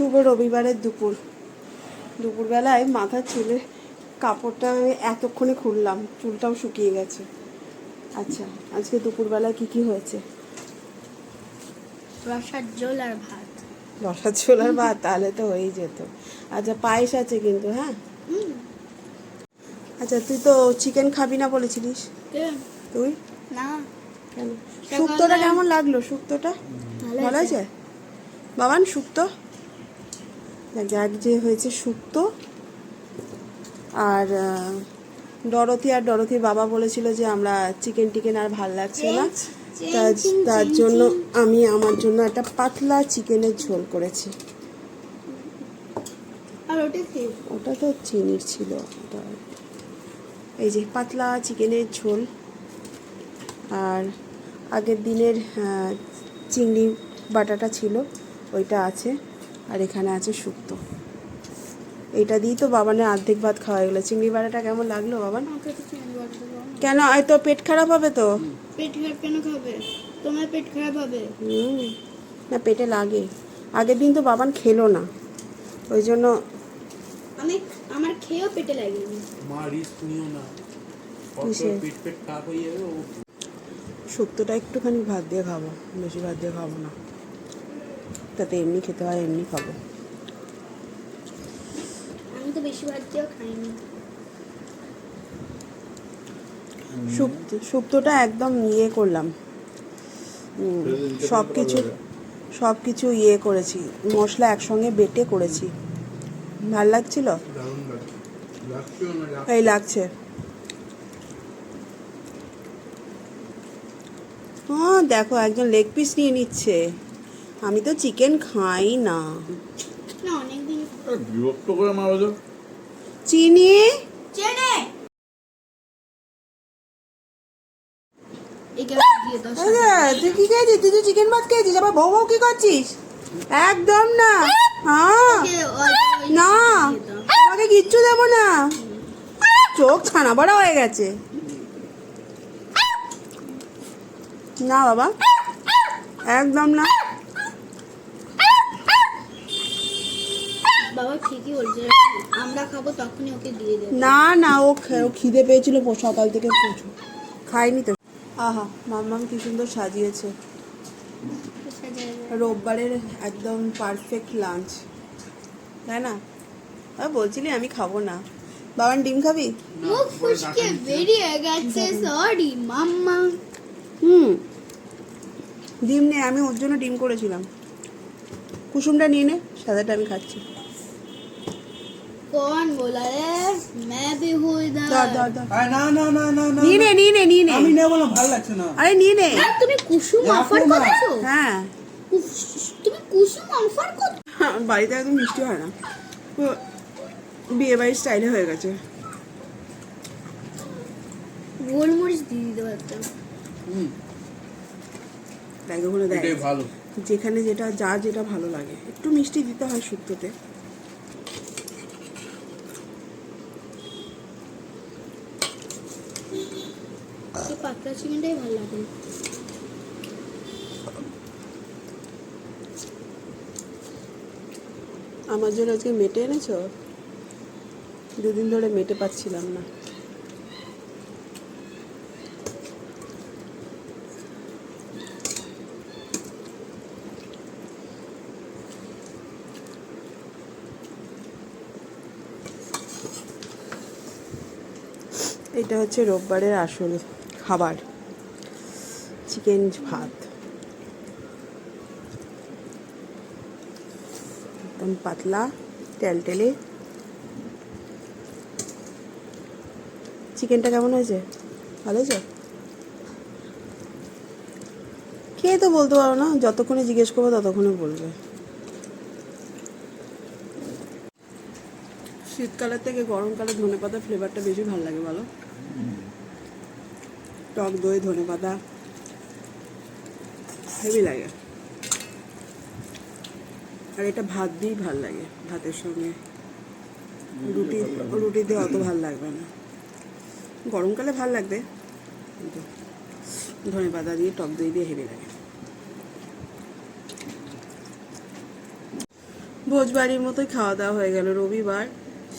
শুভ রবিবারের দুপুর। দুপুরবেলায় মাথার চুলে কাপড়টা আমি এতক্ষণে খুললাম চুলটাও শুকিয়ে গেছে। আচ্ছা আজকে দুপুরবেলায় কি কি হয়েছে? রসার জল আর ভাত। রসার ছোলার ভাত তাহলে তো হয়েই যেত। আচ্ছা পায়েস আছে কিন্তু হ্যাঁ? আচ্ছা তুই তো চিকেন খাবি না বলেছিলিস? তুই? না। কেন? শুক্তোটা কেমন লাগল? শুক্তোটা? ভালো আছে বাবান শুক্তো? এক যে হয়েছে শুক্তো আর ডরথি আর ডরথির বাবা বলেছিল যে আমরা চিকেন টিকেন আর ভালো লাগছে না। তার জন্য আমি আমার জন্য একটা পাতলা চিকেনের ঝোল করেছি। আর ওটা ওটা তো চিনির ছিল ওটা। এই যে পাতলা চিকেনের ঝোল। আর আগের দিনের চিংড়ি বাটাটা ছিল ওইটা আছে। আর এখানে আছে শুক্তো। এইটা দিয়েই তো বাবানের অর্ধেক ভাত খাওয়া গেলো। চিংড়ি বাড়াটা কেমন লাগল বাবান। কেন? আয় তো পেট খারাপ হবে তো? পেট খারাপ কেন খাবে? তোমার পেট খারাপ হবে? হুম, না পেটে লাগে। আগের দিন তো বাবান খেলো না। ওই জন্য আমি আমার খেয়েও পেটে লাগেনি। মা রিস্ক নিও না। কিসের? পেট পেট খারাপ হয়ে যাবে শুক্তোটা একটুখানি ভাত দিয়ে খাব। বেশি ভাত দিয়ে খাব না। তাতে এমনি খেতে হয় এমনি খাব। আমি তো বেশি ভাত দিয়েও খাইনি। শুক্তো শুক্তোটা একদম ইয়ে করলাম। সব কিছু সব কিছু ইয়ে করেছি মশলা একসঙ্গে বেটে করেছি। ভালো লাগছিল? এই লাগছে। হ্যাঁ দেখো একজন লেগ পিস নিয়ে নিচ্ছে। আমি তো চিকেন খাই না। না অনেকদিন আরে বিরক্ত করে মারো তো চিনি? তুই কি খেয়েছিস? তুই তো চিকেন ভাত খেয়েছিস আবার বউ বউ কি করছিস? একদম না। হ্যাঁ না তোমাকে কিচ্ছু দেবো না। চোখ ছানা বড়া হয়ে গেছে। না বাবা। একদম না বাবা ঠিকই বলছে। আমরা খাব তখনই ওকে দিয়ে দেবো। না না ও খিদে পেয়েছিল সকাল থেকে প্রচুর। খাইনি তো। আহা মাম্মাম কি সুন্দর সাজিয়েছে। রোববারের একদম পারফেক্ট লাঞ্চ তাই না? বলছিলি আমি খাব না। বাবান ডিম খাবি? মুখ ফুসকে বেরিয়ে গেছে সরি মাম্মা। হুম। ডিম নে আমি ওর জন্য ডিম করেছিলাম। কুসুমটা নিয়ে নে সাদাটা আমি খাচ্ছি। कौन बोला रे मैं भी हूँ ধর इधर ধর ধর আরে না না না না না নিয়ে নে নিয়ে নে নিয়ে নে আমি নেবো না ভালো লাগছে না আরে নিয়ে নে আর তুমি কুসুম রাখো অফার না। করেছো হ্যাঁ কুস- তুমি কুসুম অফার কর বাড়িতে একদম মিষ্টি হয় না পুরো বিয়ে বাড়ির স্টাইলে হয়ে গেছে গোলমরিচ দিয়ে দিতে পারতাম হুম, দেখ ওখানে দেখ এটাই ভালো যেখানে যেটা যা যেটা ভালো লাগে একটু মিষ্টি দিতে হয় শুক্তোতে পাতলা চিকেনটাই ভালো লাগে। আমার জন্য আজকে মেটে এনেছো? দুদিন ধরে মেটে পাচ্ছিলাম না। এটা হচ্ছে রোববারের আসল। খাবার। চিকেন ভাত। একদম পাতলা টেলটেলে চিকেনটা কেমন হয়েছে? ভালো হয়েছে? খেয়ে তো বলতে পারো না, যতক্ষণে জিজ্ঞেস করব ততক্ষণে বলবে। শীতকালের থেকে গরমকালে ধনে পাতা ফ্লেভারটা বেশি ভালো লাগে, বলো। টক দই ধনে পাতা হেভি লাগে। আর এটা ভাত দিয়েই ভালো লাগে, ভাতের সঙ্গে। রুটি রুটি দিয়ে অত ভালো লাগবে না। গরমকালে ভালো লাগবে, কিন্তু ধনে পাতা দিয়ে, টক দই দিয়ে হেভি লাগে। ভোজবাড়ির মতোই খাওয়া দাওয়া হয়ে গেল রবিবার।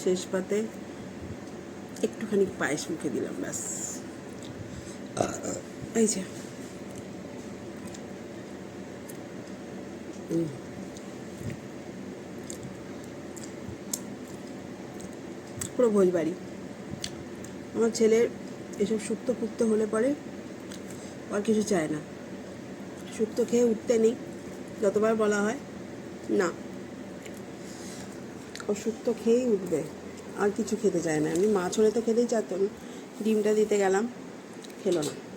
শেষ পাতে একটুখানি পায়েস মুখে দিলাম, ব্যাস। এই যে। পুরো ভোজবাড়ি আমার ছেলের এসব শুক্তো ফুক্তো হলে পরে আর কিছু চায় না। শুক্তো খেয়ে উঠতে নেই যতবার বলা হয় না। ও শুক্তো খেয়েই উঠবে আর কিছু খেতে চায় না। আমি মাছ হলে তো খেতেই চাইতো না। ডিমটা দিতে গেলাম খেলো না।